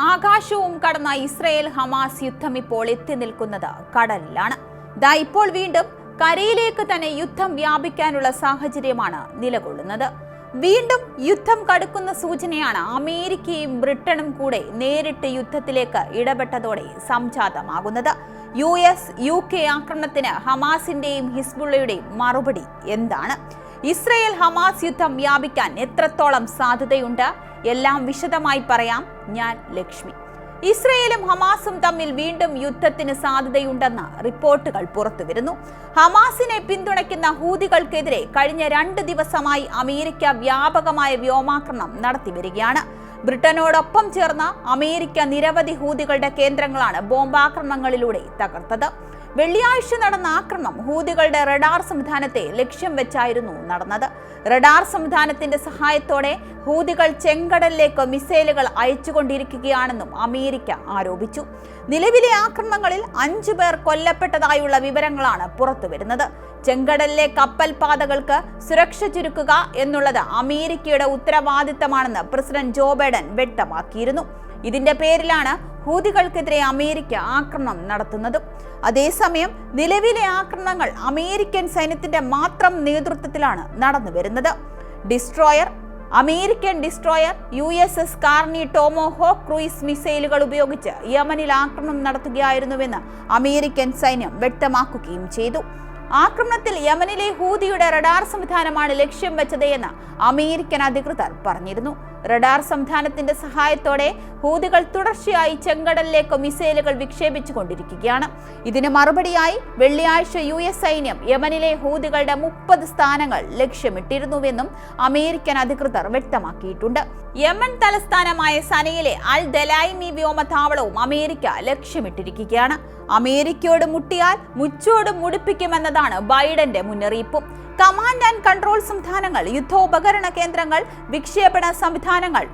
ആകാശവും കടന്ന Israel Hamas യുദ്ധം ഇപ്പോൾ എത്തി നിൽക്കുന്നത് കടലിലാണ്. ദാ ഇപ്പോൾ വീണ്ടും കരയിലേക്ക് തന്നെ യുദ്ധം വ്യാപിക്കാനുള്ള സാഹചര്യമാണ് നിലകൊള്ളുന്നത്. വീണ്ടും യുദ്ധം കടുക്കുന്ന സൂചനയാണ് അമേരിക്കയും ബ്രിട്ടനും കൂടെ നേരിട്ട് യുദ്ധത്തിലേക്ക് ഇടപെട്ടതോടെ സംജാതമാകുന്നത്. യു എസ് യു കെ ആക്രമണത്തിന് ഹമാസിന്റെയും ഹിസ്ബുള്ളയുടെയും മറുപടി എന്താണ്? ഇസ്രയേൽ ഹമാസ് യുദ്ധം വ്യാപിക്കാൻ എത്രത്തോളം സാധ്യതയുണ്ട്? എല്ലാം വിശദമായി പറയാം ഞാൻ ലക്ഷ്മി. ഇസ്രയേലും ഹമാസും തമ്മിൽ വീണ്ടും യുദ്ധത്തിന് സാധ്യതയുണ്ടെന്ന റിപ്പോർട്ടുകൾ പുറത്തുവരുന്നു. ഹമാസിനെ പിന്തുണയ്ക്കുന്ന ഹൂതികൾക്കെതിരെ കഴിഞ്ഞ രണ്ട് ദിവസമായി അമേരിക്ക വ്യാപകമായ വ്യോമാക്രമണം നടത്തിവരികയാണ്. ബ്രിട്ടനോടൊപ്പം ചേർന്ന് അമേരിക്ക നിരവധി ഹൂതികളുടെ കേന്ദ്രങ്ങളാണ് ബോംബാക്രമണങ്ങളിലൂടെ തകർത്തത്. വെള്ളിയാഴ്ച നടന്ന ആക്രമണം ഹൂതികളുടെ റഡാർ സംവിധാനത്തെ ലക്ഷ്യം വെച്ചായിരുന്നു നടന്നത്. റഡാർ സംവിധാനത്തിന്റെ സഹായത്തോടെ ഹൂതികൾ ചെങ്കടലിലേക്ക് മിസൈലുകൾ അയച്ചുകൊണ്ടിരിക്കുകയാണെന്നും അമേരിക്ക ആരോപിച്ചു. നിലവിലെ ആക്രമണങ്ങളിൽ അഞ്ചു പേർ കൊല്ലപ്പെട്ടതായുള്ള വിവരങ്ങളാണ് പുറത്തുവരുന്നത്. ചെങ്കടലിലെ കപ്പൽ പാതകൾക്ക് സുരക്ഷ ചുരുക്കുക എന്നുള്ളത് അമേരിക്കയുടെ ഉത്തരവാദിത്തമാണെന്ന് പ്രസിഡന്റ് ജോ ബൈഡൻ വ്യക്തമാക്കിയിരുന്നു. ഇതിന്റെ പേരിലാണ് ഹൂതികൾക്കെതിരെ അമേരിക്ക ആക്രമണം നടത്തുന്നതും. അതേസമയം നിലവിലെ ആക്രമണങ്ങൾ അമേരിക്കൻ സൈന്യത്തിന്റെ മാത്രം നേതൃത്വത്തിലാണ് നടന്നു വരുന്നത്. Destroyer American destroyer U S S Carney Tomahawk cruise മിസൈലുകൾ ഉപയോഗിച്ച് യമനിൽ ആക്രമണം നടത്തുകയായിരുന്നുവെന്ന് അമേരിക്കൻ സൈന്യം വ്യക്തമാക്കുകയും ചെയ്തു. ആക്രമണത്തിൽ യമനിലെ ഹൂതിയുടെ റഡാർ സംവിധാനമാണ് ലക്ഷ്യം വെച്ചത് എന്ന് അമേരിക്കൻ അധികൃതർ പറഞ്ഞിരുന്നു. റഡാർ സംവിധാനത്തിന്റെ സഹായത്തോടെ ഹൂതികൾ തുടർച്ചയായി ചെങ്കടലിലേക്ക് മിസൈലുകൾ വിക്ഷേപിച്ചു കൊണ്ടിരിക്കുകയാണ് ഇതിന് മറുപടിയായി വെള്ളിയാഴ്ച യു എസ് സൈന്യം യമനിലെ ഹൂതികളുടെ മുപ്പത് സ്ഥാനങ്ങൾ ലക്ഷ്യമിട്ടിരുന്നുവെന്നും അമേരിക്കൻ അധികൃതർ വ്യക്തമാക്കിയിട്ടുണ്ട്. യമൻ തലസ്ഥാനമായ സനയിലെ അൽ ദലായ്മി വ്യോമതാവളവും അമേരിക്ക ലക്ഷ്യമിട്ടിരിക്കുകയാണ്. അമേരിക്കയോട് മുട്ടിയാൽ മുച്ചോട് മുടിപ്പിക്കുമെന്നതാണ് ബൈഡന്റെ മുന്നറിയിപ്പും. കമാൻഡ് ആൻഡ് കൺട്രോൾ സംവിധാനങ്ങൾ യുദ്ധോപകരണ കേന്ദ്രങ്ങൾ വിക്ഷേപണ സംവിധാനങ്ങൾ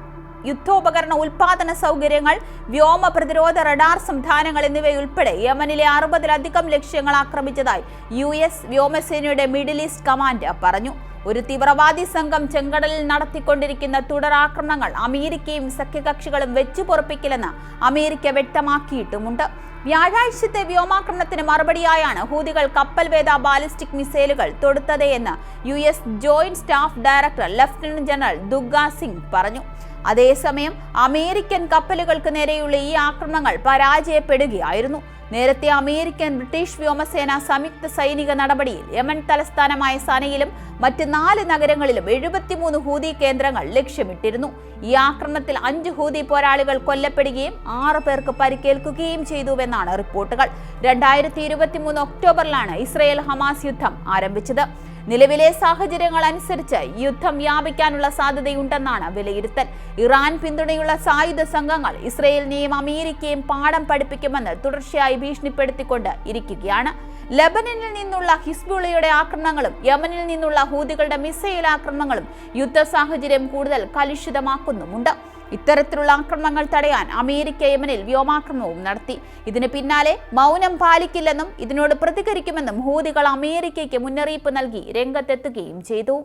യുദ്ധോപകരണ ഉൽപാദന സൗകര്യങ്ങൾ വ്യോമ പ്രതിരോധ റഡാർ സംവിധാനങ്ങൾ എന്നിവയുൾപ്പെടെ യമനിലെ അറുപതിലധികം ലക്ഷ്യങ്ങൾ ആക്രമിച്ചതായി യു എസ് വ്യോമസേനയുടെ മിഡിൽ ഈസ്റ്റ് കമാൻഡ് പറഞ്ഞു. ഒരു തീവ്രവാദി സംഘം ചെങ്കടലിൽ നടത്തിക്കൊണ്ടിരിക്കുന്ന തുടരാക്രമണങ്ങൾ അമേരിക്കയും സഖ്യകക്ഷികളും വെച്ചു പൊറപ്പിക്കില്ലെന്ന് അമേരിക്ക വ്യക്തമാക്കിയിട്ടുമുണ്ട്. വ്യാഴാഴ്ചത്തെ വ്യോമാക്രമണത്തിന് മറുപടിയായാണ് ഹൂതികൾ കപ്പൽ വേദ ബാലിസ്റ്റിക് മിസൈലുകൾ തൊടുത്തത് എന്ന് U S joint staff director lieutenant general Durga Singh പറഞ്ഞു. അതേസമയം അമേരിക്കൻ കപ്പലുകൾക്ക് നേരെയുള്ള ഈ ആക്രമണങ്ങൾ പരാജയപ്പെടുകയായിരുന്നു. നേരത്തെ അമേരിക്കൻ ബ്രിട്ടീഷ് വ്യോമസേന സംയുക്ത സൈനിക നടപടിയിൽ യമൻ തലസ്ഥാനമായ സനയിലും മറ്റ് നാല് നഗരങ്ങളിലും എഴുപത്തിമൂന്ന് ഹൂതി കേന്ദ്രങ്ങൾ ലക്ഷ്യമിട്ടിരുന്നു. ഈ ആക്രമണത്തിൽ അഞ്ച് ഹൂതി പോരാളികൾ കൊല്ലപ്പെടുകയും ആറ് പേർക്ക് പരിക്കേൽക്കുകയും ചെയ്തുവെന്നാണ് റിപ്പോർട്ടുകൾ. രണ്ടായിരത്തി ഇരുപത്തിമൂന്ന് ഒക്ടോബറിലാണ് ഇസ്രയേൽ ഹമാസ് യുദ്ധം ആരംഭിച്ചത്. നിലവിലെ സാഹചര്യങ്ങൾ അനുസരിച്ച് യുദ്ധം വ്യാപിക്കാനുള്ള സാധ്യതയുണ്ടെന്നാണ് വിലയിരുത്തൽ. ഇറാൻ പിന്തുണയുള്ള സായുധ സംഘങ്ങൾ ഇസ്രയേലിനെയും അമേരിക്കയും പാഠം പഠിപ്പിക്കുമെന്ന് തുടർച്ചയായി ഭീഷണിപ്പെടുത്തിക്കൊണ്ട് ഇരിക്കുകയാണ്. ലബനനിൽ നിന്നുള്ള ഹിസ്ബുള്ളയുടെ ആക്രമണങ്ങളും യമനിൽ നിന്നുള്ള ഹൂതികളുടെ മിസൈൽ ആക്രമണങ്ങളും യുദ്ധ സാഹചര്യം കൂടുതൽ കലുഷിതമാക്കുന്നുമുണ്ട്. ഇത്തരത്തിലുള്ള ആക്രമണങ്ങൾ തടയാൻ അമേരിക്ക യമനിൽ വ്യോമാക്രമണവും നടത്തി. ഇതിന് പിന്നാലെ മൗനം പാലിക്കില്ലെന്നും ഇതിനോട് പ്രതികരിക്കുമെന്നും ഹൂതികൾ അമേരിക്കയ്ക്ക് മുന്നറിയിപ്പ് നൽകി രംഗത്തെത്തുകയും ചെയ്തു.